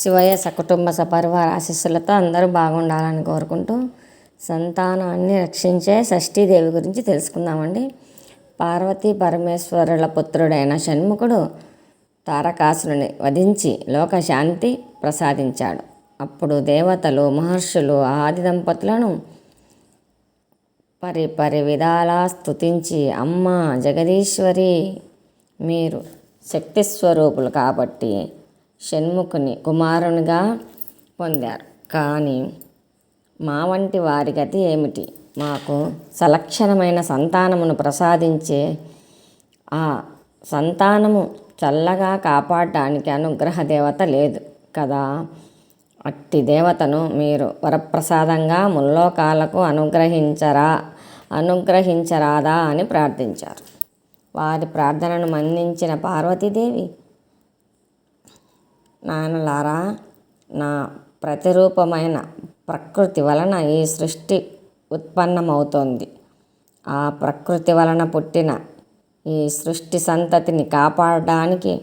శివయ్య సకుటుంబ సపరివార ఆశీస్సులతో అందరూ బాగుండాలని కోరుకుంటూ సంతానాన్ని రక్షించే షష్ఠీదేవి గురించి తెలుసుకుందామండి. పార్వతీ పరమేశ్వరుల పుత్రుడైన షణ్ముఖుడు తారకాసురుని వధించి లోకశాంతి ప్రసాదించాడు. అప్పుడు దేవతలు మహర్షులు ఆది దంపతులను పరి పరి విధాలా స్తుతించి అమ్మ జగదీశ్వరి మీరు శక్తి స్వరూపులు కాబట్టి షణ్ముఖుని కుమారునిగా పొందారు. కానీ మా వంటి వారి గతి ఏమిటి? మాకు సలక్షణమైన సంతానమును ప్రసాదించే ఆ సంతానము చల్లగా కాపాడడానికి అనుగ్రహ దేవత లేదు కదా? అట్టి దేవతను మీరు వరప్రసాదంగా ముల్లోకాలకు అనుగ్రహించరా అనుగ్రహించరాదా అని ప్రార్థించారు. వారి ప్రార్థనను మన్నించిన పార్వతీదేవి నాయనలారా నా ప్రతిరూపమైన ప్రకృతి వలన ఈ సృష్టి ఉత్పన్నమవుతోంది. ఆ ప్రకృతి వలన పుట్టిన ఈ సృష్టి సంతతిని కాపాడడానికి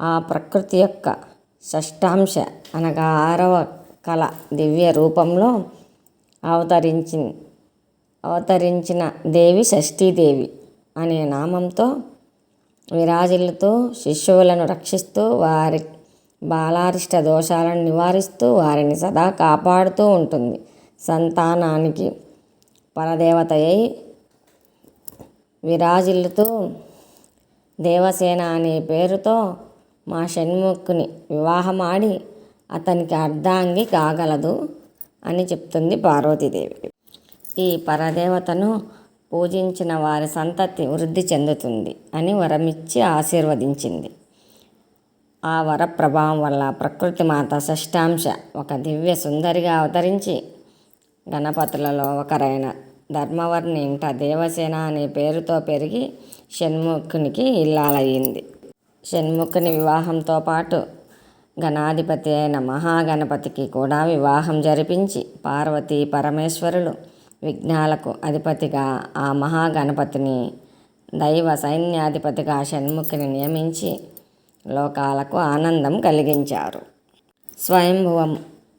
ఆ ప్రకృతి యొక్క షష్టాంశ అనగా ఆరవ కళ దివ్య రూపంలో అవతరించి అవతరించిన దేవి షష్ఠీదేవి అనే నామంతో విరాజిల్లుతూ శిశువులను రక్షిస్తూ వారి బాలారిష్ట దోషాలను నివారిస్తూ వారిని సదా కాపాడుతూ ఉంటుంది. సంతానానికి పరదేవత అయి విరాజిల్లుతూ దేవసేన అనే పేరుతో మా షణ్ముఖుని వివాహమాడి అతనికి అర్ధాంగి కాగలదు అని చెప్తుంది పార్వతీదేవి. ఈ పరదేవతను పూజించిన వారి సంతతి వృద్ధి చెందుతుంది అని వరమిచ్చి ఆశీర్వదించింది. ఆ వర ప్రభావం వల్ల ప్రకృతి మాత షష్టాంశ ఒక దివ్య సుందరిగా అవతరించి గణపతులలో ఒకరైన ధర్మవర్ణి ఇంట దేవసేన అనే పేరుతో పెరిగి షణ్ముఖునికి ఇల్లాలయ్యింది. షణ్ముఖుని వివాహంతో పాటు గణాధిపతి అయిన మహాగణపతికి కూడా వివాహం జరిపించి పార్వతీ పరమేశ్వరులు విఘ్నాలకు అధిపతిగా ఆ మహాగణపతిని దైవ సైన్యాధిపతిగా షణ్ముఖిని నియమించి లోకాలకు ఆనందం కలిగించారు. స్వయంభువం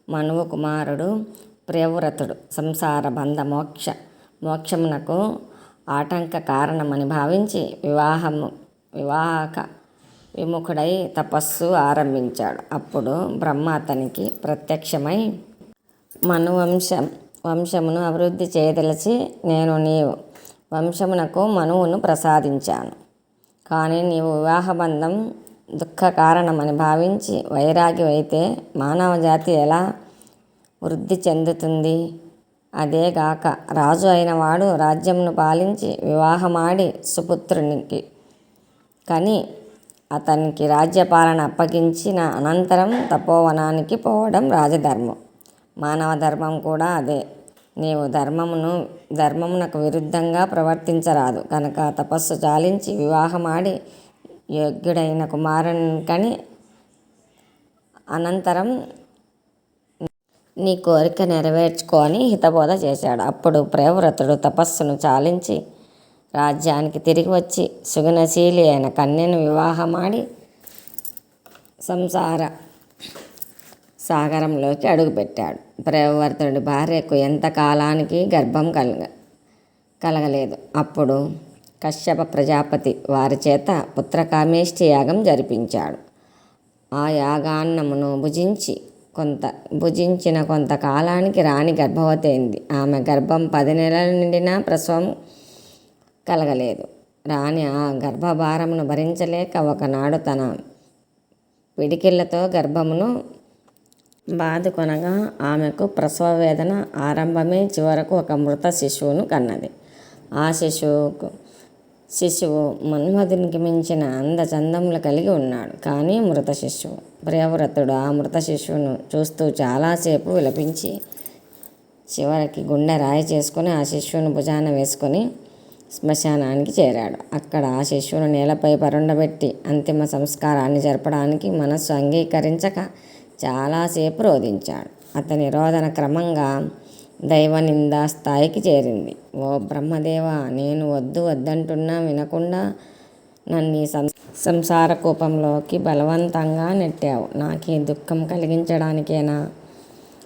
మనువు కుమారుడు ప్రియవ్రతుడు సంసార బంధ మోక్ష మోక్షమునకు ఆటంక కారణమని భావించి వివాహము వివాహక విముఖుడై తపస్సు ఆరంభించాడు. అప్పుడు బ్రహ్మ అతనికి ప్రత్యక్షమై మనువంశం వంశమును అభివృద్ధి చేయదలిచి నేను నీవు వంశమునకు మనువును ప్రసాదించాను. కానీ నీవు వివాహబంధం దుఃఖ కారణమని భావించి వైరాగ్యం అయితే మానవ జాతి ఎలా వృద్ధి చెందుతుంది? అదేగాక రాజు అయిన వాడు పాలించి వివాహమాడి సుపుత్రునికి. కానీ అతనికి రాజ్యపాలన అప్పగించిన అనంతరం తపోవనానికి పోవడం రాజధర్మం. మానవ ధర్మం కూడా అదే. నీవు ధర్మమును ధర్మమునకు విరుద్ధంగా ప్రవర్తించరాదు. కనుక తపస్సు చాలించి వివాహమాడి యోగ్యుడైన కుమారుని కని అనంతరం నీ కోరిక నెరవేర్చుకొని హితబోధ చేశాడు. అప్పుడు ప్రేవ్రతుడు తపస్సును చాలించి రాజ్యానికి తిరిగి వచ్చి సుగుణశీలి అయిన కన్యను వివాహమాడి సంసార సాగరంలోకి అడుగుపెట్టాడు. ప్రేమవర్తుడి భార్యకు ఎంత కాలానికి గర్భం కలగ కలగలేదు. అప్పుడు కశ్యప ప్రజాపతి వారి చేత పుత్రకామేష్టి యాగం జరిపించాడు. ఆ యాగాన్నమును భుజించి కొంత భుజించిన కొంతకాలానికి రాణి గర్భవతి అయింది ఆమె గర్భం పది నెలల నిండినా ప్రసవం కలగలేదు. రాణి ఆ గర్భభారమును భరించలేక ఒకనాడు తన పిడికిళ్ళతో గర్భమును బాదుకొనగా ఆమెకు ప్రసవ వేదన ఆరంభమే చివరకు ఒక మృత శిశువును కన్నది. ఆ శిశువుకు శిశువు మన్మధునికి మించిన అందచందములు కలిగి ఉన్నాడు. కానీ మృత శిశువు ప్రియవ్రతుడు ఆ మృత శిశువును చూస్తూ చాలాసేపు విలపించి చివరికి గుండె రాయి చేసుకుని ఆ శిశువును భుజాన వేసుకొని శ్మశానానికి చేరాడు. అక్కడ ఆ శిశువును నేలపై పరుండబెట్టి అంతిమ సంస్కారాన్ని జరపడానికి మనస్సు అంగీకరించక చాలాసేపు రోధించాడు. అతని రోదన క్రమంగా దైవనిందా స్థాయికి చేరింది. ఓ బ్రహ్మదేవ నేను వద్దు వద్దంటున్నా వినకుండా నన్ను ఈ సం సంసార కూపంలోకి బలవంతంగా నెట్టావు. నాకు ఈ దుఃఖం కలిగించడానికేనా?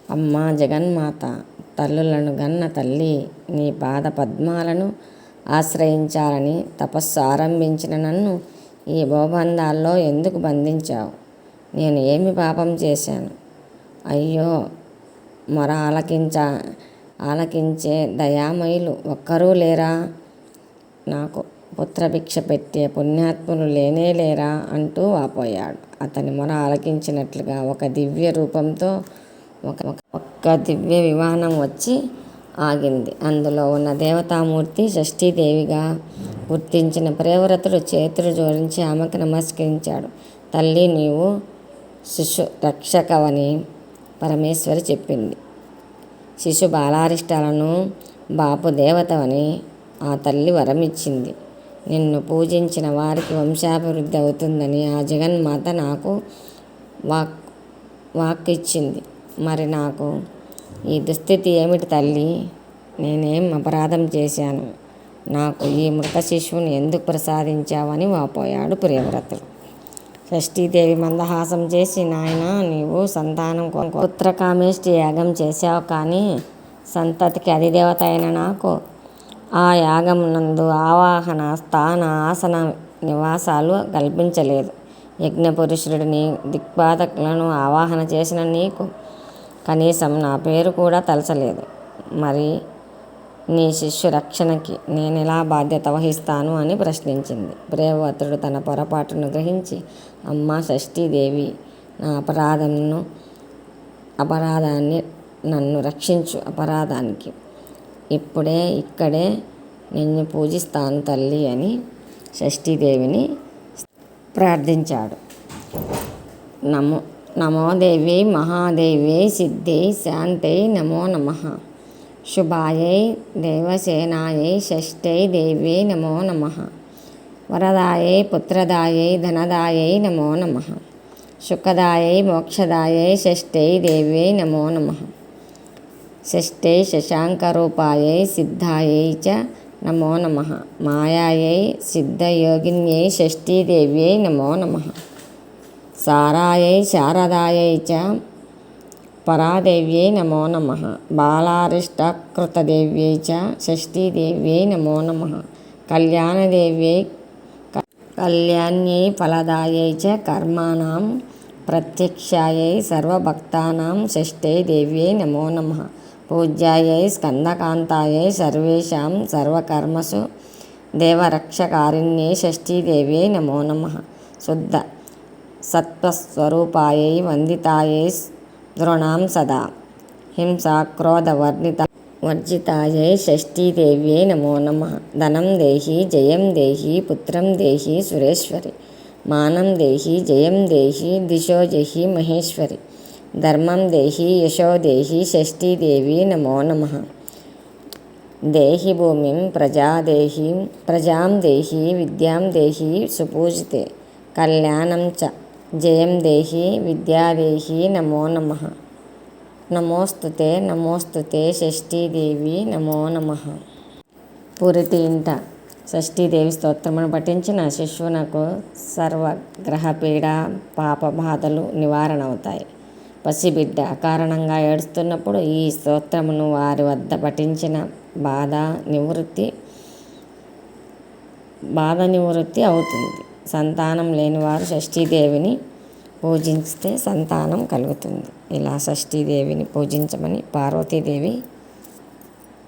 అమ్మా జగన్మాత తల్లులను గన్న తల్లి నీ పాద పద్మాలను ఆశ్రయించాలని తపస్సు ఆరంభించిన నన్ను ఈ భోబంధాల్లో ఎందుకు బంధించావు? నేను ఏమి పాపం చేశాను? అయ్యో మొర ఆలకించ ఆలకించే దయామయులు ఒక్కరూ లేరా? నాకు పుత్రభిక్ష పెట్టే పుణ్యాత్ములు లేనే లేరా? అంటూ వాపోయాడు. అతని మొర ఆలకించినట్లుగా ఒక దివ్య రూపంతో ఒక ఒక్క దివ్య విమానం వచ్చి ఆగింది. అందులో ఉన్న దేవతామూర్తి షష్ఠీదేవిగా గుర్తించిన ప్రియవ్రతుడు చేతులు జోడించి ఆమెకు నమస్కరించాడు. తల్లి నీవు శిశు రక్షకవని పరమేశ్వరి చెప్పింది. శిశు బాలారిష్టాలను బాపు దేవతవని ఆ తల్లి వరమిచ్చింది. నిన్ను పూజించిన వారికి వంశాభివృద్ధి అవుతుందని ఆ జగన్మాత నాకు వాక్ వాక్ ఇచ్చింది మరి నాకు ఈ దుస్థితి ఏమిటి తల్లి? నేనేం అపరాధం చేశాను? నాకు ఈ మృత శిశువుని ఎందుకు ప్రసాదించావని వాపోయాడు ప్రియవ్రతుడు. షష్ఠీదేవి మందహాసం చేసి నాయన నీవు సంతానం పుత్రకామేష్టి యాగం చేశావు కానీ సంతతికి అధిదేవత అయిన నాకు ఆ యాగం నందు ఆవాహన స్థాన ఆసన నివాసాలు కల్పించలేదు. యజ్ఞపురుషుడిని దిక్పాదకులను ఆవాహన చేసిన నీకు కనీసం నా పేరు కూడా తలచలేదు. మరి నీ శిష్యు రక్షణకి నేను ఎలా బాధ్యత వహిస్తాను అని ప్రశ్నించింది. ప్రేమవతుడు తన పొరపాటును గ్రహించి అమ్మ షష్ఠీదేవి నా అపరాధంను అపరాధాన్ని నన్ను రక్షించు అపరాధానికి. ఇప్పుడే ఇక్కడే నిన్ను పూజిస్తాను తల్లి అని షష్ఠీదేవిని ప్రార్థించాడు. నమో నమోదేవి మహాదేవి సిద్ధి శాంతి నమో నమః. శుభాయై దేవసేనాయై షష్ఠై దేవ్యై నమో నమ వరదాయై పుత్రదాయై ధనదాయై నమో నమ శుకదాయై మోక్షదాయై షష్ఠై దేవ్యై నమో నమ షష్ఠై శశాంకరూపాయై సిద్ధాయై చ నమో నమ మాయాయై సిద్ధయోగిన్యై షష్ఠీదేవ్యై నమో నమ సారాయై శారదాయై చ పరాదేవ్యై నమో నమ. బాలారిష్టకృతదేవ్యై చ షష్ఠీదేవ్యై నమో నమ. కళ్యాణదేవ్యై కళ్యాణ్యై ఫలదాయై చ కర్మాణం ప్రత్యక్షాయై సర్వభక్తానాం షష్ఠై దేవ్యై నమో నమ. పూజ్యాయై స్కందకాంతాయై సర్వేషాం సర్వకర్మసు దేవరక్షకారిణ్యై షష్ఠీదేవ్యై నమో నమ. శుద్ధ సత్వస్వరూపాయై వందితాయై దృణాం సదా హింసాక్రోధవర్ణిత వర్జితాయై షష్ఠీదేవ్యై నమో నమ ధనం దేహి జయం దేహి పుత్రం దేహి సురేశ్వరి మానం దేహి జయం దేహి దిశో జహి మహేశ్వరి ధర్మం దేహి యశో దేహి షష్ఠీదేవి నమో నమ దేహి భూమిం ప్రజా దేహి ప్రజాం దేహి విద్యాం దేహి సుపూజితే కళ్యాణం చ జయం దేహి విద్యాదేహి నమో నమ. నమోస్తుతే నమోస్తుతే షష్ఠీదేవి నమో నమ. పురిటి ఇంట షష్ఠీదేవి స్తోత్రమును పఠించిన శిశువునకు సర్వ గ్రహపీడ పాప బాధలు నివారణ అవుతాయి పసిబిడ్డ అకారణంగా ఏడుస్తున్నప్పుడు ఈ స్తోత్రమును వారి వద్ద పఠించిన బాధ నివృత్తి బాధ నివృత్తి అవుతుంది. సంతానం లేనివారు షష్ఠీదేవిని పూజిస్తే సంతానం కలుగుతుంది. ఇలా షష్ఠీదేవిని పూజించమని పార్వతీదేవి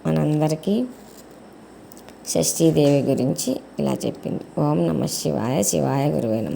మనందరికీ షష్ఠీదేవి గురించి ఇలా చెప్పింది. ఓం నమ శివాయ శివాయ గురువే నమ.